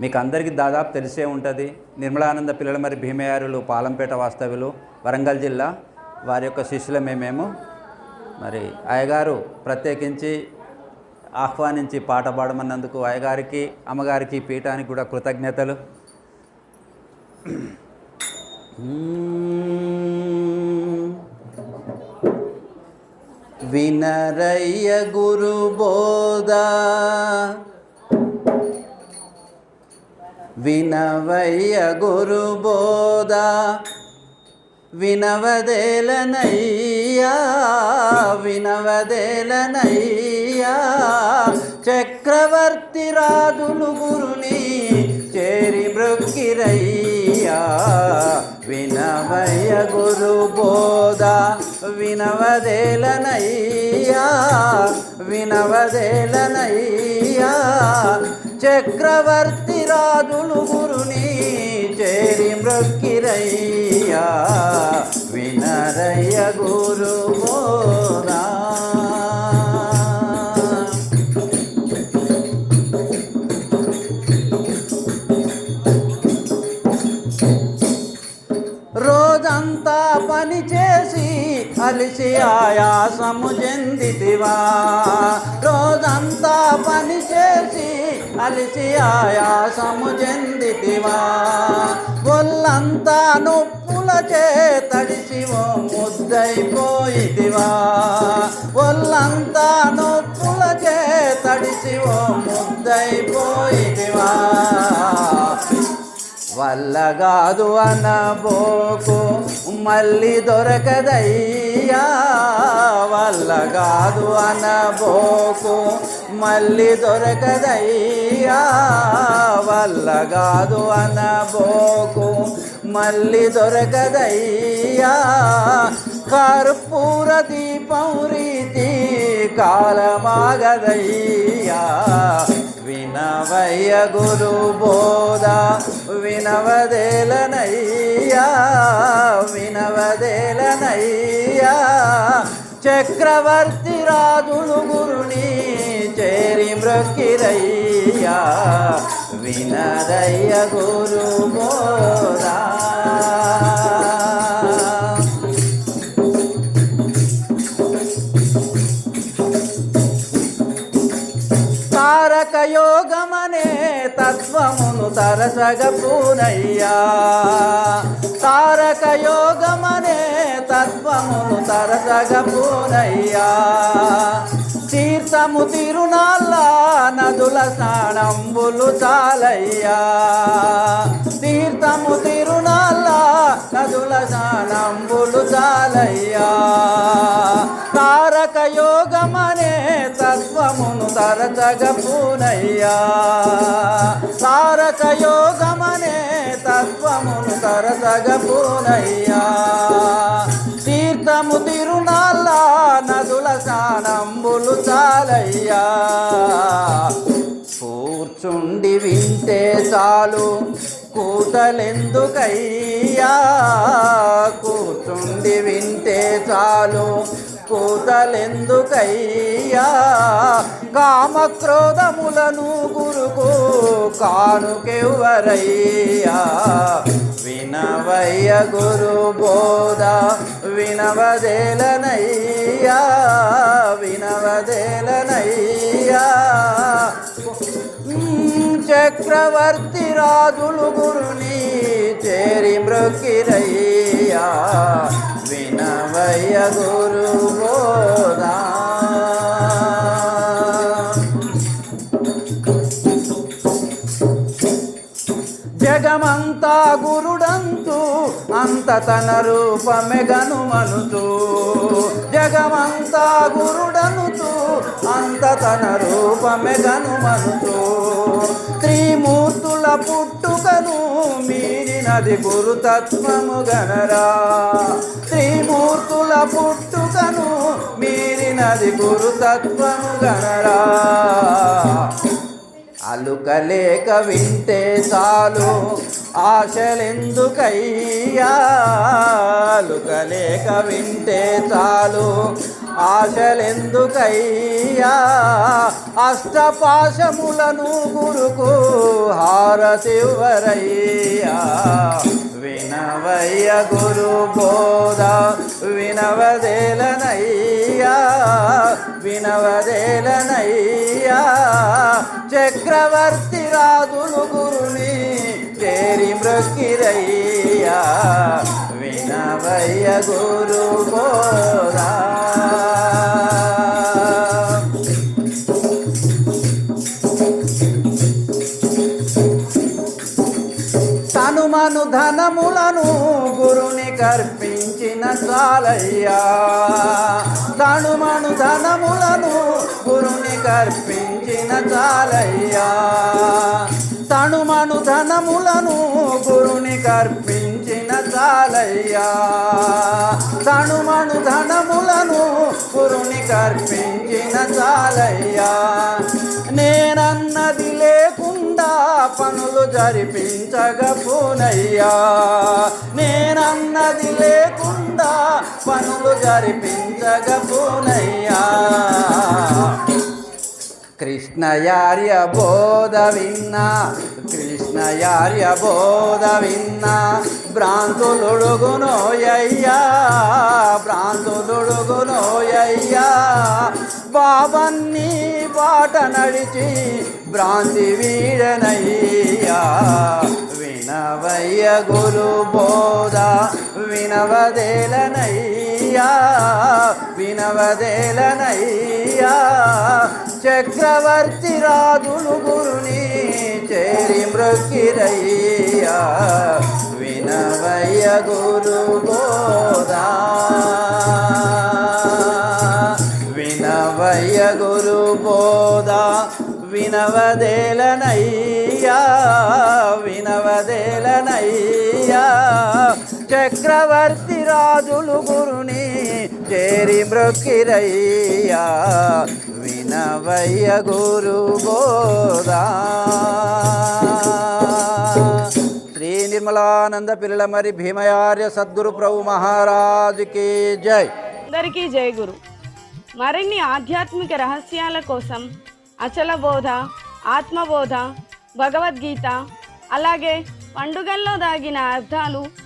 మీకు అందరికీ దాదాపు తెలిసే ఉంటుంది. నిర్మలానంద పిల్లల మరి భీమయారులు పాలంపేట వాస్తవ్యులు వరంగల్ జిల్లా వారి యొక్క శిష్యులమే మేము మరి అయ్యగారు ప్రత్యేకించి ఆహ్వానించి పాట పాడమన్నందుకు అయ్యగారికి అమ్మగారికి పీఠానికి కూడా కృతజ్ఞతలు. వినరయ్య గురు బోధ వినవయ్య గురు బోధ వినవదేలనయ్యా వినవదేలనయ్యా. చక్రవర్తి రాజులు గురుని చేరి మృక్కిరయ్యా వినవయ్య గురు బోధ వినవదేలనయ్యా వినవదేలనయ్యా. చక్రవర్తి రాజులు గురుని చేరి మృక్కిరయ్యా. వినరయ్య గురు బోధా రోజంతా పని చేసి అలిసి ఆయాసము చెందితివా. రోజంతా పని చేసి అలిసి ఆయాసము చెందితివా ఒళ్ళంతా నొప్పుల చేతడిసి ఓ ముద్దైపోయితివా ఒళ్ళంతా నొప్పుల చేతడిసి ఓ ముద్దైపోయితివా వల్లగాదు అనబోకు మళ్ళీ దొరకదయ్యా వల్ల కాదు అనబోకు. మళ్ళీ దొరకదయ్యా వల్ల కాదు అనబోకు. మళ్ళీ దొరకదయ్యా కర్పూర దీపం రీతి కాలమాగదయ్యా. వినవయ్య గురు బోధ వినవదేలనయ్యా వినవదేలనయ్యా. చక్రవర్తి రాజులు గురుని చేరి మృక్కిరయ్యా వినదయ్య గురు బోధా. తత్వమును తరసగ పూనయ్యా తారక యోగమనే తత్వమును తరసగ పూనయ్యా తీర్థము తిరునాళ్ళ నదుల స్నానంబులు చాలయ్యా. తీర్థము తిరునాళ్ళ నదుల స్నానంబులు చాలయ్యా. తారక యోగమనే తత్వమును తరచగ పూనయ్యా తరచగ తీర్థము తిరునాళ్ళ నదుల స్నానంబులు చాలయ్యా. కూర్చుండి వింటే చాలు కూతలెందుకయ్యా. కూర్చుండి వింటే చాలు కూతలెందుకయ్యా. కామక్రోధములను గురుకు కానుకెవరయ్యా వినవయ్య గురు బోధ వినవదేలనయ్యా వినవదేలనయ్యా. చక్రవర్తి రాజులు గురుని చేరి మృకిరయ్యా వినవయ్య గురు బోధా జగమంతా గురుడంతు అంత తన రూపమెగను గనుమనుతూ జగమంతా గురుడనుతూ అంత తన రూపమెగను గనుమనుతూ త్రిమూర్తుల పుట్టుకను మీరినది గురుతత్వము గనరా. త్రిమూర్తుల పుట్టుకను మీరినది గురుతత్వము గనరా. అలుకలేక వింటే చాలు. ఆశలెందుకయ్యా? అలుకలేక వింటే చాలు. ఆశలెందుకయ్యా? అష్టపాశములను గురుకు హారతివరయ్యా వినవయ్య గురు బోధ వినవదేలనయ్యా. వినవదేలనయ్యా. చక్రవర్తి రాజులు గురుని తేరి మృక్కిరయ్యా వినవయ్య గురు బోధ తనుమను ధనములను గురుని కర్పించిన చాలయ్యా. తనుమను ధనములను గురుని కర్పించిన చాలయ్యా. తనుమను ధనములను గురుని కర్పించిన చాలయ్యా. తనుమను ధనములను గురుని కర్పించిన చాలయ్యా. నేనన్నది లేకుండా పనులు జరిపించగపోనయ్యా నేనన్నది లేకుండా పనులు జరిపించగపోనయ్యా కృష్ణయార్య బోధ విన్నా కృష్ణయార్య బోధ విన్నా భ్రాంతులుడుగునోయ్యా భ్రాంతులుడుగునోయ్యా బాబన్నీ బాట నడిచి భ్రాంతి వీడనయ్య. వినవయ్య గురు బోధ వినవదేలనయ్యా వినవదేలనయ్యా. చక్రవర్తి రాజులు గురుని చేరి మృక్కిరయ్యా. వినవయ్య గురు బోధ వినవయ్య గురు బోధ వినవదేలనయ్యా. చక్రవర్తి రాజులు గురుని చేరి మృక్కిరయ్యా. వినవయ్య గురు బోధ. శ్రీ నిర్మలానంద పిల్లల మరి భీమయార్య సద్గురు ప్రభు మహారాజుకి జై. అందరికీ జై గురు. మరిన్ని ఆధ్యాత్మిక రహస్యాల కోసం అచల బోధ ఆత్మబోధ భగవద్గీత అలాగే పండుగల్లో దాగిన అర్థాలు